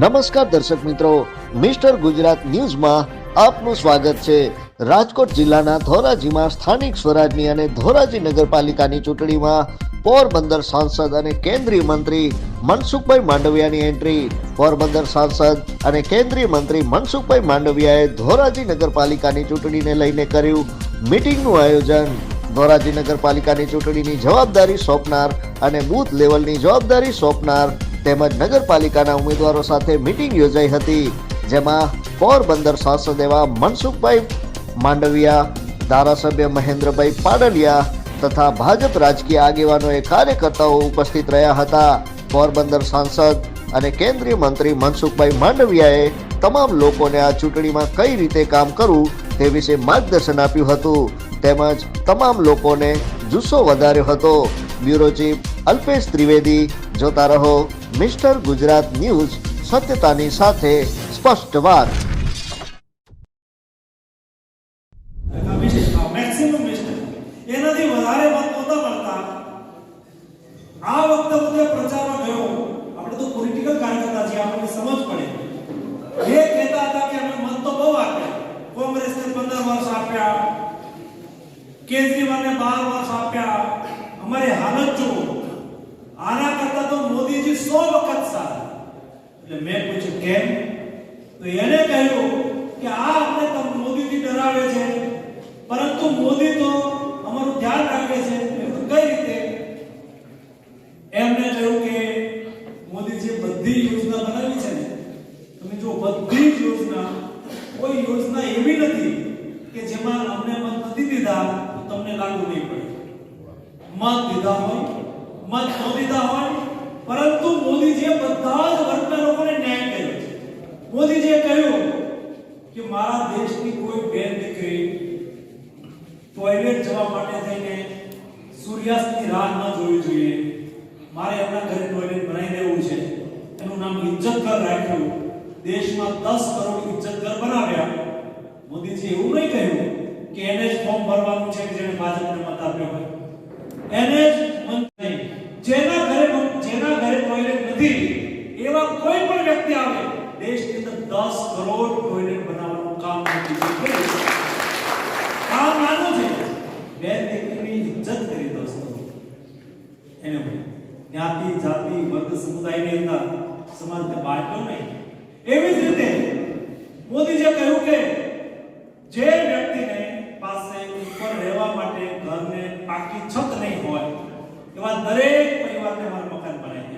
નમસ્કાર દર્શક મિત્રો, મિસ્ટર ગુજરાત ન્યૂઝમાં આપનું સ્વાગત છે. રાજકોટ જિલ્લાના ધોરાજીમાં સ્થાનિક સ્વરાજની અને ધોરાજી નગરપાલિકાની ચૂંટણીમાં પોરબંદર સાંસદ અને કેન્દ્રીય મંત્રી મનસુખભાઈ માંડવિયાની એન્ટ્રી. પોરબંદર સાંસદ અને કેન્દ્રીય મંત્રી મનસુખભાઈ માંડવિયાએ ધોરાજી નગરપાલિકાની ચૂંટણીને લઈને કર્યું મીટિંગનું આયોજન. ધોરાજી નગરપાલિકાની ચૂંટણીની જવાબદારી સોંપનાર અને બૂથ લેવલની જવાબદારી સોંપનાર તેમજ નગરપાલિકાના ઉમેદવારો સાથે મિટિંગ યોજાઈ હતી, જેમાં પોરબંદર સાંસદ એવા મનસુખભાઈ માંડવિયા, ધારાસભ્ય મહેન્દ્રભાઈ પાડલિયા તથા ભાજપ રાજકીય આગેવાનોએ કાર્યકર્તાઓ ઉપસ્થિત રહ્યા હતા. પોરબંદર સાંસદ અને કેન્દ્રીય મંત્રી મનસુખભાઈ માંડવિયાએ તમામ લોકોને આ ચૂંટણીમાં કઈ રીતે કામ કરવું તે વિશે માર્ગદર્શન આપ્યું હતું. તેમજ તમામ લોકોને જુસ્સો વધાર્યો હતો. બ્યુરો ચીફ અલ્પેશ ત્રિવેદી, જોતા રહો. મિસ્ટર ગુજરાત ન્યૂઝ સત્યતાની સાથે સ્પષ્ટ વાત મેક્સિમમ મિસ્ટેક એનાથી વધારે મત નહોતા મળતા આ વખતે હું જે પ્રચારમાં ગયો આપણે તો પોલિટિકલ કાર્યકર્તા છીએ આપણને સમજ પડે એ કહેતા હતા કે અમે મત તો બહુ આપ્યા કોંગ્રેસને પંદર વર્ષ આપ્યા કેજરીવાલને બાર વર્ષ આપ્યા અમારી હાલત જુઓ આના કરતા તો મોદીજી સો વખત સારા એટલે મેં પૂછ્યું, કેમ? તો એને કહ્યું કે, આ આપણે તમને મોદીથી ડરાવે છે. પરંતુ મોદી તો અમારું ધ્યાન રાખે છે. એવું કઈ રીતે? એમને કહ્યું કે મોદીજી બધી યોજના બનાવી છે ને. તમે જો બધી જ યોજના, કોઈ યોજના એવી નથી કે જેમાં અમને મત નથી દીધા, તો તમને લાગુ નહીં પડે. મત દીધા હોય મત ન હોય, પરંતુ મોદીજીએ બધા જ વર્ગના લોકોને ન્યાય કર્યો છે. મોદીજીએ કહ્યું કે મારા દેશની કોઈ બેન દીકરી ટોયલેટ જવા માટે થઈને સૂર્યાસ્તની રાહ ન જોવી જોઈએ. મારે એમના ઘરે ટોયલેટ બનાવી દેવું છે. એનું નામ ઇજ્જત ઘર રાખ્યું. દેશમાં દસ કરોડ ઇજ્જત ઘર બનાવ્યા. મોદીજી એવું નહીં કહ્યું કે એને જ ફોર્મ ભરવાનું છે કે જેને ભાજપને મત આપ્યો હોય. એને જ મત નહીં જેના ઘરે જેના ઘરે ટોયલેટ નથી. એવા કોઈ પણ વ્યક્તિ આવે, દેશની અંદર 10 કરોડ ટોયલેટ બનાવવાનું કામ નથી. કામ નાનું છે. બે દીકરીની ઇજ્જત કરી દોસ્તો એને જ્ઞાતિ, જાતિ, વર્ગ, સમુદાયની અંદર સમાજને બાંટ્યો નહીં. એવી જ રીતે મોદીજીએ કહ્યું કે, જે વ્યક્તિને પાસે ઉપર રહેવા માટે ઘરને પાકી છત નહીં હોય, એવા દરેક પરિવારને મારું મકાન બનાવી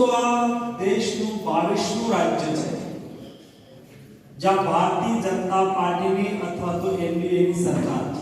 દોસ્તો આ દેશનું બાવીસમું રાજ્ય છે, જ્યાં ભારતીય જનતા પાર્ટીની અથવા તો એનડીએની સરકાર છે.